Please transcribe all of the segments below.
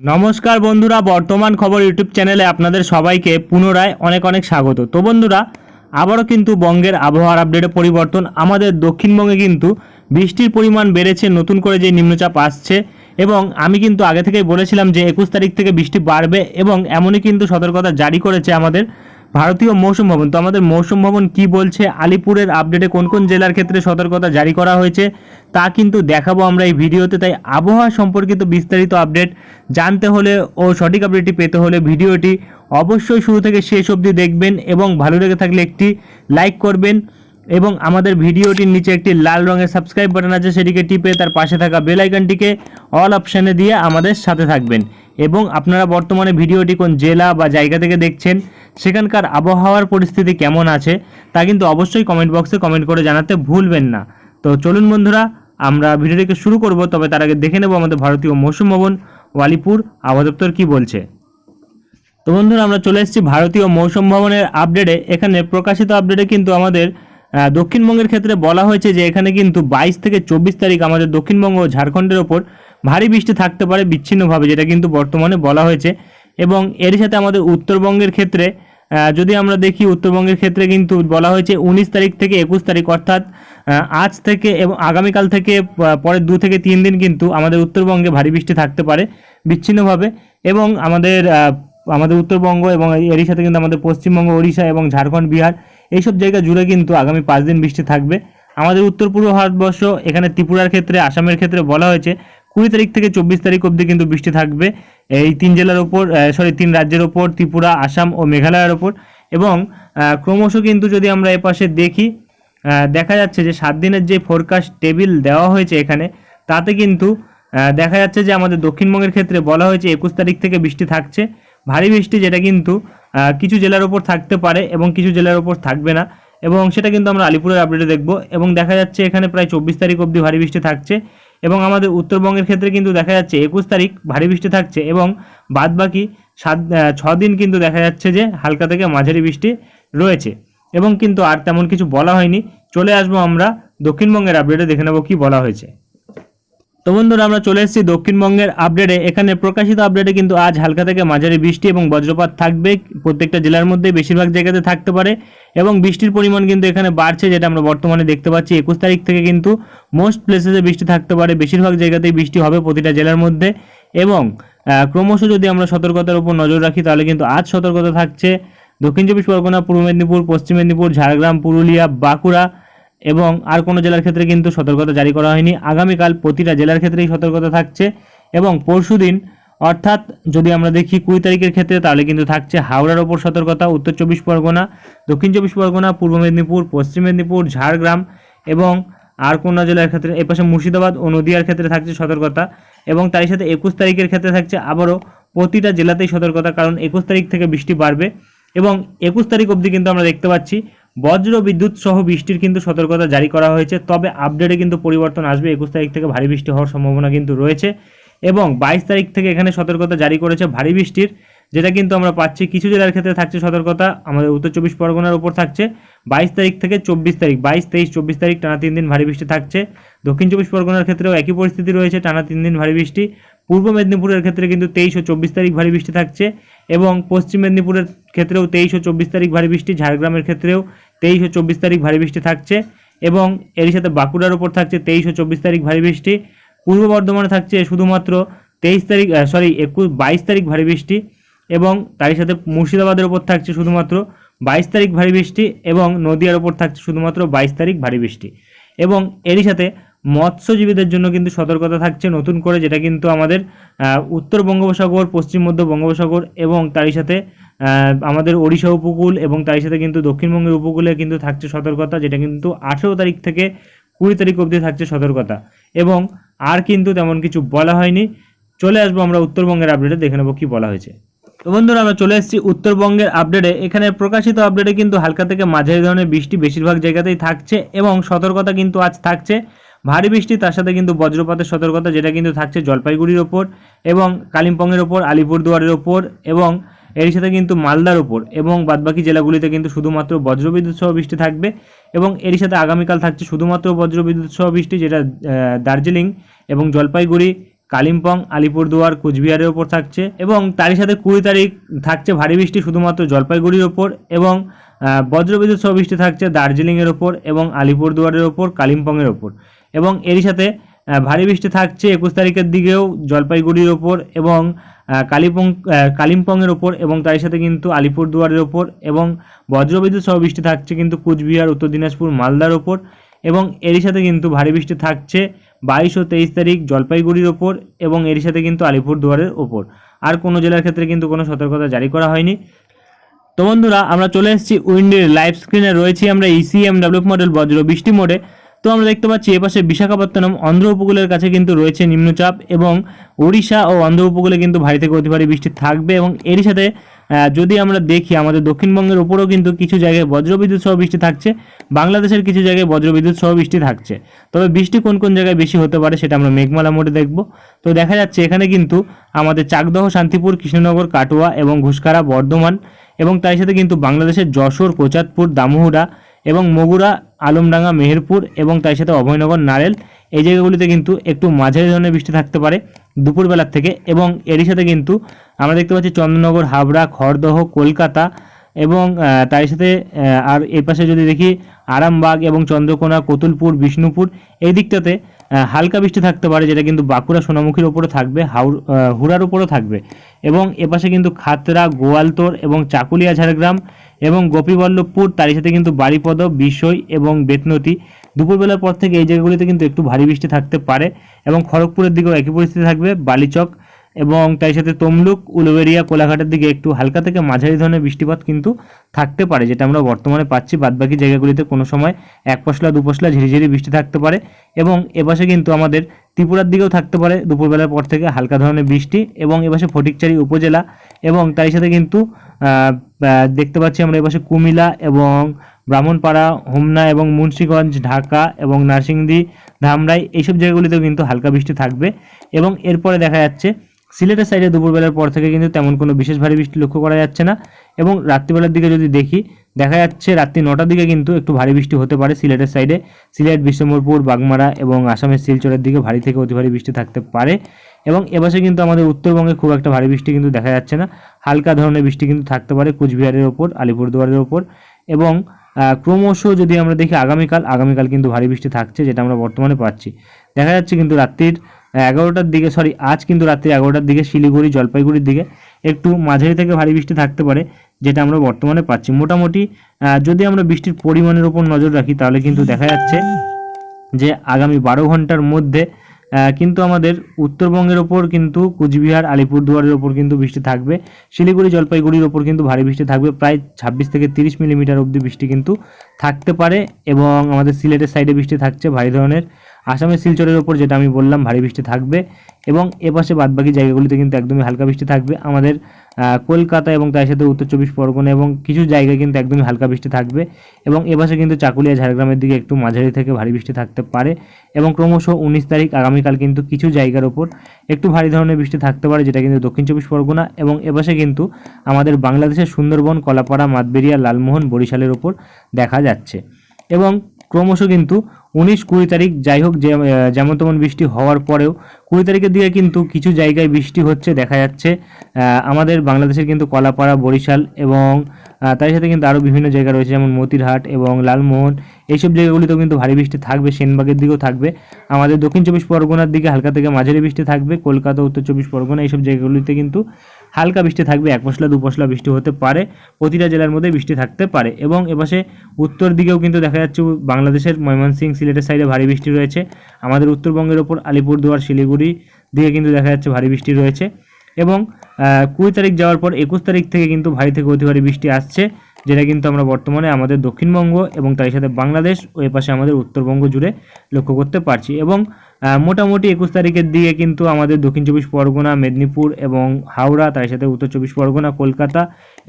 নমস্কার বন্ধুরা, বর্তমান খবর ইউটিউব চ্যানেলে আপনাদের সবাইকে পুনরায় অনেক অনেক স্বাগত। তো বন্ধুরা, আবারও কিন্তু বঙ্গের আবহাওয়ার আপডেটে পরিবর্তন। আমাদের দক্ষিণবঙ্গে কিন্তু বৃষ্টির পরিমাণ বেড়েছে, নতুন করে যে নিম্নচাপ আসছে। এবং আমি কিন্তু আগে থেকেই বলেছিলাম যে একুশ তারিখ থেকে বৃষ্টি বাড়বে এবং এমনই কিন্তু সতর্কতা জারি করেছে আমাদের ভারতীয় মৌসুম ভবন। তো আমাদের মৌসুম ভবন কি বলছে? আলিপুরের আপডেটে কোন কোন জেলার ক্ষেত্রে সতর্কতা জারি করা হয়েছে, তা কিন্তু দেখাবো আমরা এই ভিডিওতে। তাই আবহাওয়া সম্পর্কিত বিস্তারিত আপডেট জানতে হলে ও সঠিক আপডেটটি পেতে হলে ভিডিওটি অবশ্যই শুরু থেকে শেষ অবধি দেখবেন এবং ভালো লেগে থাকলে একটি লাইক করবেন এবং আমাদের ভিডিওটির নিচে একটি লাল রঙের সাবস্ক্রাইব বাটন আছে, সেটিকে টিপে তার পাশে থাকা বেল আইকনটিকে অল অপশানে দিয়ে আমাদের সাথে থাকবেন। এবং আপনারা বর্তমানে ভিডিওটি কোন জেলা বা জায়গা থেকে দেখছেন সেখানকার আবহাওয়ার পরিস্থিতি কেমন আছে তা কিন্তু অবশ্যই কমেন্ট বক্সে কমেন্ট করে জানাতে ভুলবেন না। তো চলুন বন্ধুরা, আমরা ভিডিওটিকে শুরু করব, তবে তার আগে দেখে নেব আমাদের ভারতীয় মৌসুম ভবন, ওয়ালিপুর আবহাওয়া দপ্তর কী বলছে। তো বন্ধুরা, আমরা চলে এসেছি ভারতীয় মৌসুম ভবনের আপডেটে এখানে প্রকাশিত আপডেটে কিন্তু আমাদের দক্ষিণবঙ্গের ক্ষেত্রে বলা হয়েছে যে এখানে কিন্তু বাইশ থেকে চব্বিশ তারিখ আমাদের দক্ষিণবঙ্গ ও ঝাড়খণ্ডের ওপর ভারী বৃষ্টি থাকতে পারে বিচ্ছিন্নভাবে, যেটা কিন্তু বর্তমানে বলা হয়েছে। এবং এর সাথে আমাদের উত্তরবঙ্গের ক্ষেত্রে যদি আমরা দেখি উত্তরবঙ্গের ক্ষেত্রে কিন্তু বলা হয়েছে উনিশ তারিখ থেকে একুশ তারিখ, অর্থাৎ আজ থেকে এবং আগামীকাল থেকে পরের দু থেকে তিন দিন কিন্তু আমাদের উত্তরবঙ্গে ভারী বৃষ্টি থাকতে পারে বিচ্ছিন্নভাবে এবং আমাদের আমাদের উত্তরবঙ্গ এবং এরই সাথে কিন্তু আমাদের পশ্চিমবঙ্গ, ওড়িশা এবং ঝাড়খণ্ড, বিহার, এইসব জায়গা জুড়ে কিন্তু আগামী পাঁচ দিন বৃষ্টি থাকবে। আমাদের উত্তর পূর্ব ভারতবর্ষ, এখানে ত্রিপুরার ক্ষেত্রে, আসামের ক্ষেত্রে বলা হয়েছে কুড়ি তারিখ থেকে চব্বিশ তারিখ অবধি কিন্তু বৃষ্টি থাকবে। এই তিন জেলার ওপর সরি তিন রাজ্যের ওপর, ত্রিপুরা, আসাম ও মেঘালয়ের ওপর। এবং ক্রমশ কিন্তু যদি আমরা এপাশে দেখি দেখা যাচ্ছে যে সাত দিনের যে ফোরকাস্ট টেবিল দেওয়া হয়েছে এখানে, তাতে কিন্তু দেখা যাচ্ছে যে আমাদের দক্ষিণবঙ্গের ক্ষেত্রে বলা হয়েছে একুশ তারিখ থেকে বৃষ্টি থাকছে। ভারী বৃষ্টি যেটা কিন্তু কিছু জেলার ওপর থাকতে পারে এবং কিছু জেলার ওপর থাকবে না। এবং সেটা কিন্তু আমরা আলিপুরের আপডেটে দেখব। এবং দেখা যাচ্ছে এখানে প্রায় চব্বিশ তারিখ অবধি ভারী বৃষ্টি থাকছে। এবং আমাদের উত্তরবঙ্গের ক্ষেত্রে কিন্তু দেখা যাচ্ছে একুশ তারিখ ভারী বৃষ্টি থাকছে এবং বাদ বাকি সাত ছ দিন কিন্তু দেখা যাচ্ছে যে হালকা থেকে মাঝারি বৃষ্টি রয়েছে। এবং কিন্তু আর তেমন কিছু বলা হয়নি। চলে আসব আমরা দক্ষিণবঙ্গের আপডেটে দেখে নেব কি বলা হয়েছে। তো বন্ধুরা, আমরা চলে এসেছি দক্ষিণবঙ্গের আপডেটে এখানে প্রকাশিত আপডেটে কিন্তু আজ হালকা থেকে মাঝারি বৃষ্টি এবং বজ্রপাত থাকবে। প্রত্যেকটা জেলার মধ্যে বেশিরভাগ জায়গাতে থাকতে পারে এবং বৃষ্টির পরিমাণ কিন্তু এখানে বাড়ছে, যেটা আমরা বর্তমানে দেখতে পাচ্ছি। একুশ তারিখ থেকে কিন্তু মোস্ট প্লেসেসে বৃষ্টি থাকতে পারে। বেশিরভাগ জায়গাতেই বৃষ্টি হবে প্রতিটা জেলার মধ্যে। এবং ক্রমশ যদি আমরা সতর্কতার উপর নজর রাখি, তাহলে কিন্তু আজ সতর্কতা থাকছে। দক্ষিণ চব্বিশ পরগনা, পূর্ব মেদিনীপুর, পশ্চিম মেদিনীপুর, ঝাড়গ্রাম, পুরুলিয়া, বাঁকুড়া এবং আর কোনো জেলার ক্ষেত্রে কিন্তু সতর্কতা জারি করা হয়নি। আগামীকাল প্রতিটা জেলার ক্ষেত্রেই সতর্কতা থাকছে এবং পরশুদিন, অর্থাৎ যদি আমরা দেখি কুড়ি তারিখের ক্ষেত্রে, তাহলে কিন্তু থাকছে হাওড়ার ওপর সতর্কতা, উত্তর চব্বিশ পরগনা, দক্ষিণ চব্বিশ পরগনা, পূর্ব মেদিনীপুর, পশ্চিম মেদিনীপুর, ঝাড়গ্রাম এবং আর কোনো জেলার ক্ষেত্রে এপাশে মুর্শিদাবাদ ও নদিয়ার ক্ষেত্রে থাকছে সতর্কতা এবং তারই সাথে একুশ তারিখের ক্ষেত্রে থাকছে আবারও প্রতিটা জেলাতেই সতর্কতা কারণ একুশ তারিখ থেকে বৃষ্টি বাড়বে এবং একুশ তারিখ অবধি কিন্তু আমরা দেখতে পাচ্ছি বজ্র বিদ্যুৎ সহ বৃষ্টির কিন্তু সতর্কতা জারি করা হয়েছে, তবে আপডেটে কিন্তু পরিবর্তন আসবে। একুশ তারিখ থেকে ভারী বৃষ্টি হওয়ার সম্ভাবনা কিন্তু রয়েছে এবং বাইশ তারিখ থেকে এখানে সতর্কতা জারি করেছে ভারী বৃষ্টির, যেটা কিন্তু আমরা পাচ্ছি। কিছু জেলার ক্ষেত্রে থাকছে সতর্কতা, আমাদের উত্তর চব্বিশ পরগনার উপর থাকছে। বাইশ তারিখ থেকে চব্বিশ তারিখ, বাইশ, তেইশ, চব্বিশ তারিখ টানা তিন দিন ভারী বৃষ্টি থাকছে। দক্ষিণ চব্বিশ পরগনার ক্ষেত্রেও একই পরিস্থিতি রয়েছে, টানা তিন দিন ভারী বৃষ্টি। পূর্ব মেদিনীপুরের ক্ষেত্রে কিন্তু তেইশ ও চব্বিশ তারিখ ভারী বৃষ্টি থাকছে এবং পশ্চিম মেদিনীপুরের ক্ষেত্রেও তেইশ ও চব্বিশ তারিখ ভারী বৃষ্টি। ঝাড়গ্রামের ক্ষেত্রেও তেইশ ও চব্বিশ তারিখ ভারী বৃষ্টি থাকছে এবং এরই সাথে বাঁকুড়ার উপর থাকছে তেইশ ও চব্বিশ তারিখ ভারী বৃষ্টি। পূর্ব বর্ধমানে থাকছে শুধুমাত্র তেইশ তারিখ সরি একুশ, বাইশ তারিখ ভারী বৃষ্টি এবং তারই সাথে মুর্শিদাবাদের ওপর থাকছে শুধুমাত্র বাইশ তারিখ ভারী বৃষ্টি এবং নদিয়ার ওপর থাকছে শুধুমাত্র বাইশ তারিখ ভারী বৃষ্টি। এবং এরই সাথে মৎস্যজীবীদের জন্য কিন্তু সতর্কতা থাকছে নতুন করে, যেটা কিন্তু আমাদের উত্তর বঙ্গোপসাগর, পশ্চিম মধ্য বঙ্গোপসাগর এবং তারই সাথে আমাদের ওড়িশা উপকূল এবং তারই সাথে কিন্তু দক্ষিণবঙ্গের উপকূলে কিন্তু থাকছে সতর্কতা, যেটা কিন্তু আঠেরো তারিখ থেকে কুড়ি তারিখ অবধি থাকছে সতর্কতা। এবং আর কিন্তু তেমন কিছু বলা হয়নি। চলে আসব আমরা উত্তরবঙ্গের আপডেটে দেখে নেব কি বলা হয়েছে। তো বন্ধুরা, আমরা চলে এসেছি উত্তরবঙ্গের আপডেটে এখানে প্রকাশিত আপডেটে কিন্তু হালকা থেকে মাঝারি ধরনের বৃষ্টি বেশিরভাগ জায়গাতেই থাকছে এবং সতর্কতা কিন্তু আজ থাকছে। ভারী বৃষ্টি, তার সাথে কিন্তু বজ্রপাতের সতর্কতা, যেটা কিন্তু থাকছে জলপাইগুড়ির ওপর এবং কালিম্পংয়ের ওপর, আলিপুরদুয়ারের ওপর এবং এর সাথে কিন্তু মালদার উপর এবং বাদবাকি জেলাগুলিতে কিন্তু শুধুমাত্র বজ্রবিদ্যুৎ সহ বৃষ্টি থাকবে এবং এর সাথে আগামীকাল থাকছে শুধুমাত্র বজ্রবিদ্যুৎ সহ বৃষ্টি, যেটা দার্জিলিং এবং জলপাইগুড়ি, কালিম্পং, আলিপুরদুয়ার, কুচবিহারের ওপর থাকছে এবং তারই সাথে কুড়ি তারিখ থাকছে ভারী বৃষ্টি শুধুমাত্র জলপাইগুড়ির ওপর এবং বজ্রবিদ্যুৎ সহ বৃষ্টি থাকছে দার্জিলিংয়ের ওপর এবং আলিপুরদুয়ারের ওপর কালিম্পংয়ের ওপর এবং এরই সাথে ভারী বৃষ্টি থাকছে একুশ তারিখের দিকেও জলপাইগুড়ির ওপর এবং কালিম্পং কালিম্পংয়ের ওপর এবং তার সাথে কিন্তু আলিপুরদুয়ারের ওপর এবং বজ্রবিদ্যুৎ সহ বৃষ্টি থাকছে কিন্তু কুচবিহার, উত্তর দিনাজপুর, মালদার ওপর এবং এরই সাথে কিন্তু ভারী বৃষ্টি থাকছে বাইশ ও তেইশ তারিখ জলপাইগুড়ির ওপর এবং এরই সাথে কিন্তু আলিপুরদুয়ারের ওপর। আর কোনো জেলার ক্ষেত্রে কিন্তু কোনো সতর্কতা জারি করা হয়নি। তো বন্ধুরা, আমরা চলে এসেছি উইন্ডের লাইভ স্ক্রিনে। রয়েছি আমরা E ইসিএম ডেভেলপ মডেল বজ্র বৃষ্টি মোডে। তো আমরা দেখতে পাচ্ছি এপাশে বিশাখাপত্তনম অন্ধ্র উপকূলের কাছে কিন্তু রয়েছে নিম্নচাপ এবং ওড়িশা ও অন্ধ্র উপকূলে কিন্তু ভারী থেকে অতি ভারী বৃষ্টি থাকবে এবং এরই সাথে যদি আমরা দেখি আমাদের দক্ষিণবঙ্গের উপরেও কিন্তু কিছু জায়গায় বজ্রবিদ্যুৎ সহ বৃষ্টি থাকছে, বাংলাদেশের কিছু জায়গায় বজ্রবিদ্যুৎ সহ বৃষ্টি থাকছে। তবে বৃষ্টি কোন কোন জায়গায় বেশি হতে পারে সেটা আমরা মেঘমালা মোডে দেখব। তো দেখা যাচ্ছে এখানে কিন্তু আমাদের চাকদহ, শান্তিপুর, কৃষ্ণনগর, কাটোয়া এবং ঘুষকারা, বর্ধমান এবং তার সাথে কিন্তু বাংলাদেশের যশোর কোচাতপুর দামুহুরা এবং মগুরা আলমডাঙ্গা, মেহেরপুর এবং তার সাথে অভয়নগর, নারেল, এই জায়গাগুলিতে কিন্তু একটু মাঝারি ধরনের বৃষ্টি থাকতে পারে দুপুরবেলার থেকে এবং এরই সাথে কিন্তু আমরা দেখতে পাচ্ছি চন্দ্রনগর, হাবড়া, খড়দহ, কলকাতা এবং তার সাথে আর এই পাশে যদি দেখি আরামবাগ এবং চন্দ্রকোনা, কতুলপুর, বিষ্ণুপুর, এই দিকটাতে হালকা বৃষ্টি থাকতে পারে যেটা কিন্তু বাঁকুড়া সোনামুখীর ওপরে থাকবে হুড়ার উপরেও থাকবে এবং এপাশে কিন্তু খাতরা গোয়ালতোর এবং চাকুলিয়া, ঝাড়গ্রাম এবং গোপীবল্লভপুর তারই সাথে কিন্তু বাড়িপদ বিষয় এবং বেতনতি দুপুরবেলার পর থেকে এই জায়গাগুলিতে কিন্তু একটু ভারী বৃষ্টি থাকতে পারে এবং খড়গপুরের দিকেও একই পরিস্থিতি থাকবে। বালিচক এবং তাই সাথে তমলুক উলুবেরিয়া কোলাঘাটের দিকে একটু হালকা থেকে মাঝারি ধরনের বৃষ্টিপাত কিন্তু থাকতে পারে, যেটা আমরা বর্তমানে পাচ্ছি। বাদবাকি জায়গাগুলিতে কোনো সময় এক পশলা, দু পশলা ঝিরিঝিরি বৃষ্টি থাকতে পারে এবং এপাশে কিন্তু আমাদের ত্রিপুরার দিকেও থাকতে পারে, দুপুরবেলার পর থেকে হালকা ধরনের বৃষ্টি এবং এপাশে ফটিকচারি উপজেলা এবং তার সাথে কিন্তু দেখতে পাচ্ছি আমরা এপাশে কুমিলা এবং ব্রাহ্মণপাড়া, হোমনা এবং মুন্সীগঞ্জ, ঢাকা এবং নার্সিংদী, ধামরাই, এইসব জায়গাগুলিতেও কিন্তু হালকা বৃষ্টি থাকবে এবং এরপরে দেখা যাচ্ছে সিলেটের সাইডে দুপুরবেলার পর থেকে কিন্তু তেমন কোনো বিশেষ ভারী বৃষ্টি লক্ষ্য করা যাচ্ছে না এবং রাত্রিবেলার দিকে যদি দেখি, দেখা যাচ্ছে রাত্রি নটার দিকে কিন্তু একটু ভারী বৃষ্টি হতে পারে সিলেটের সাইডে সিলেট, বিশ্বম্বরপুর, বাগমারা এবং আসামের শিলচরের দিকে ভারী থেকে অতি ভারী বৃষ্টি থাকতে পারে এবং এপাশে কিন্তু আমাদের উত্তরবঙ্গে খুব একটা ভারী বৃষ্টি কিন্তু দেখা যাচ্ছে না। হালকা ধরনের বৃষ্টি কিন্তু থাকতে পারে কুচবিহারের ওপর, আলিপুরদুয়ারের ওপর এবং ক্রমশ যদি আমরা দেখি আগামীকাল আগামীকাল কিন্তু ভারী বৃষ্টি থাকছে যেটা আমরা বর্তমানে পাচ্ছি। দেখা যাচ্ছে কিন্তু রাত্রির এগারোটার দিকে সরি আজ কিন্তু রাত্রি এগারোটার দিকে শিলিগুড়ি, জলপাইগুড়ির দিকে একটু মাঝারি থেকে ভারী বৃষ্টি থাকতে পারে, যেটা আমরা বর্তমানে পাচ্ছি। মোটামুটি যদি আমরা বৃষ্টির পরিমাণের উপর নজর রাখি, তাহলে কিন্তু দেখা যাচ্ছে যে আগামী বারো ঘণ্টার মধ্যে কিন্তু আমাদের উত্তরবঙ্গের ওপর কিন্তু কুচবিহার, আলিপুরদুয়ারের ওপর কিন্তু বৃষ্টি থাকবে, শিলিগুড়ি, জলপাইগুড়ির ওপর কিন্তু ভারী বৃষ্টি থাকবে, প্রায় ছাব্বিশ থেকে তিরিশ মিলিমিটার অবধি বৃষ্টি কিন্তু থাকতে পারে এবং আমাদের সিলেটের সাইডে বৃষ্টি থাকছে, ভারী ধরনের আসামের শিলচরের ওপর যেটা আমি বললাম, ভারী বৃষ্টি থাকবে এবং এপাশে বাদবাকি জায়গাগুলিতে কিন্তু একদমই হালকা বৃষ্টি থাকবে। আমাদের কলকাতা এবং তার সাথে উত্তর চব্বিশ পরগনা এবং কিছু জায়গায় কিন্তু একদমই হালকা বৃষ্টি থাকবে এবং এপাশে কিন্তু চাকুলিয়া, ঝাড়গ্রামের দিকে একটু মাঝারি থেকে ভারী বৃষ্টি থাকতে পারে এবং ক্রমশ উনিশ তারিখ, আগামীকাল কিন্তু কিছু জায়গার ওপর একটু ভারী ধরনের বৃষ্টি থাকতে পারে, যেটা কিন্তু দক্ষিণ চব্বিশ পরগনা এবং এপাশে কিন্তু আমাদের বাংলাদেশের সুন্দরবন, কলাপাড়া, মাতবেরিয়া, লালমোহন, বরিশালের ওপর দেখা যাচ্ছে। এবং ক্রমশ কিন্তু উনিশ কুড়ি তারিখ, যাই হোক যেমন তেমন বৃষ্টি হওয়ার পরেও কুড়ি তারিখের দিকে কিন্তু কিছু জায়গায় বৃষ্টি হচ্ছে, দেখা যাচ্ছে। আমাদের বাংলাদেশের কিন্তু কলাপাড়া, বরিশাল এবং তার সাথে কিন্তু আরও বিভিন্ন জায়গা রয়েছে, যেমন মতিরহাট এবং লালমোহন। এইসব জায়গাগুলিতেও কিন্তু ভারী বৃষ্টি থাকবে, সেনবাগের দিকেও থাকবে। আমাদের দক্ষিণ চব্বিশ পরগনার দিকে হালকা থেকে মাঝারি বৃষ্টি থাকবে, কলকাতা, উত্তর চব্বিশ পরগনা, এইসব জায়গাগুলিতে কিন্তু হালকা বৃষ্টি থাকবে, এক পশলা, দু পশলা বৃষ্টি হতে পারে। প্রতিটা জেলার মধ্যে বৃষ্টি থাকতে পারে এবং এপাশে উত্তর দিকেও কিন্তু দেখা যাচ্ছে বাংলাদেশের ময়মনসিংহ সিলেটের সাইডে ভারী বৃষ্টি রয়েছে। আমাদের উত্তরবঙ্গের ওপর আলিপুরদুয়ার, শিলিগুড়ি দিকে কিন্তু দেখা যাচ্ছে ভারী বৃষ্টি রয়েছে। এবং কুড়ি তারিখ যাওয়ার পর একুশ তারিখ থেকে কিন্তু ভারী থেকে অতি ভারী বৃষ্টি আসছে, যেটা কিন্তু আমরা বর্তমানে আমাদের দক্ষিণবঙ্গ এবং তার সাথে বাংলাদেশ ও এপাশে আমাদের উত্তরবঙ্গ জুড়ে লক্ষ্য করতে পারছি। এবং মোটামুটি একুশ তারিখের দিকে কিন্তু আমাদের দক্ষিণ চব্বিশ পরগনা, মেদিনীপুর এবং হাওড়া, তার সাথে উত্তর চব্বিশ পরগনা, কলকাতা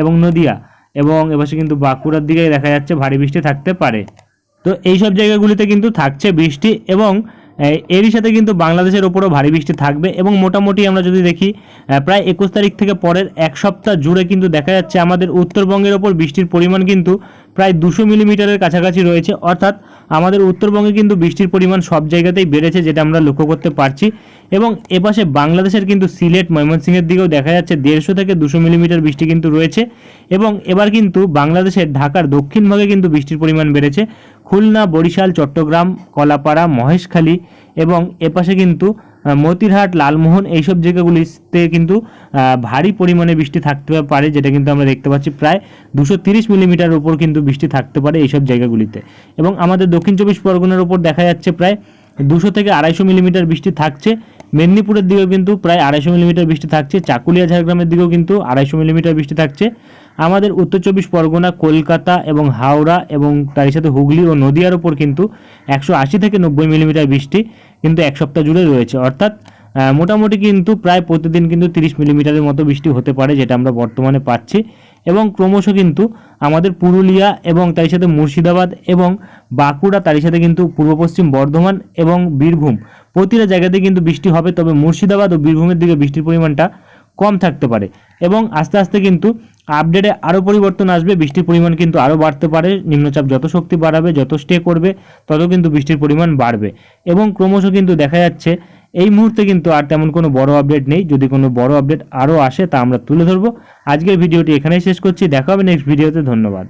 এবং নদিয়া এবং এপাশে কিন্তু বাঁকুড়ার দিকে দেখা যাচ্ছে ভারী বৃষ্টি থাকতে পারে। তো এইসব জায়গাগুলিতে কিন্তু থাকছে বৃষ্টি এবং এরই সাথে কিন্তু বাংলাদেশের ওপরও ভারী বৃষ্টি থাকবে এবং মোটামুটি আমরা যদি দেখি প্রায় একুশ তারিখ থেকে পরের এক সপ্তাহ জুড়ে কিন্তু দেখা যাচ্ছে আমাদের উত্তরবঙ্গের ওপর বৃষ্টির পরিমাণ কিন্তু প্রায় দুশো মিলিমিটারের কাছাকাছি রয়েছে। অর্থাৎ আমাদের উত্তরবঙ্গে কিন্তু বৃষ্টির পরিমাণ সব জায়গাতেই বেড়েছে যেটা আমরা লক্ষ্য করতে পারছি এবং এপাশে বাংলাদেশের কিন্তু সিলেট, ময়মনসিংহের দিকেও দেখা যাচ্ছে দেড়শো থেকে দুশো মিলিমিটার বৃষ্টি কিন্তু রয়েছে এবং এবার কিন্তু বাংলাদেশের ঢাকার দক্ষিণ ভাগে কিন্তু বৃষ্টির পরিমাণ বেড়েছে। খুলনা, বরিশাল, চট্টগ্রাম, কলাপাড়া, মহেশখালী এবং এপাশে কিন্তু মতিরহাট, লালমোহন এইসব জায়গাগুলিতে কিন্তু ভারী পরিমাণে বৃষ্টি থাকতে পারে, যেটা কিন্তু আমরা দেখতে পাচ্ছি প্রায় দুশো তিরিশ মিলিমিটার উপর কিন্তু বৃষ্টি থাকতে পারে এইসব জায়গাগুলিতে। এবং আমাদের দক্ষিণ চব্বিশ পরগনার উপর দেখা যাচ্ছে প্রায় দুশো থেকে আড়াইশো মিলিমিটার বৃষ্টি থাকছে। মেদিনীপুরের দিকেও কিন্তু প্রায় আড়াইশো মিলিমিটার বৃষ্টি থাকছে। চাকুলিয়া, ঝাড়গ্রামের দিকেও কিন্তু আড়াইশো মিলিমিটার বৃষ্টি থাকছে। আমাদের উত্তর চব্বিশ পরগনা, কলকাতা এবং হাওড়া এবং তার সাথে হুগলি ও নদিয়ার উপর কিন্তু একশো আশি থেকে নব্বই মিলিমিটার বৃষ্টি কিন্তু এক সপ্তাহ জুড়ে রয়েছে। অর্থাৎ মোটামুটি কিন্তু প্রায় প্রতিদিন কিন্তু তিরিশ মিলিমিটারের মতো বৃষ্টি হতে পারে যেটা আমরা বর্তমানে পাচ্ছি এবং ক্রমশ কিন্তু আমাদের পুরুলিয়া এবং তার সাথে মুর্শিদাবাদ এবং বাঁকুড়া তার সাথে কিন্তু পূর্ব পশ্চিম বর্ধমান এবং বীরভূম প্রতিটা জায়গাতে কিন্তু বৃষ্টি হবে। তবে মুর্শিদাবাদ ও বীরভূমের দিকে বৃষ্টির পরিমাণটা কম থাকতে পারে। এবং আস্তে আস্তে কিন্তু আপডেটে আরও পরিবর্তন আসবে, বৃষ্টির পরিমাণ কিন্তু আরও বাড়তে পারে, নিম্নচাপ যত শক্তি বাড়াবে, যত স্টে করবে, তত কিন্তু বৃষ্টির পরিমাণ বাড়বে। এবং ক্রমশ কিন্তু দেখা যাচ্ছে, এই মুহূর্তে কিন্তু আর তেমন কোনো বড় আপডেট নেই। যদি কোনো বড় আপডেট আরও আসে, তা আমরা তুলে ধরবো। আজকের ভিডিওটি এখানেই শেষ করছি। দেখা হবে নেক্সট ভিডিওতে ধন্যবাদ।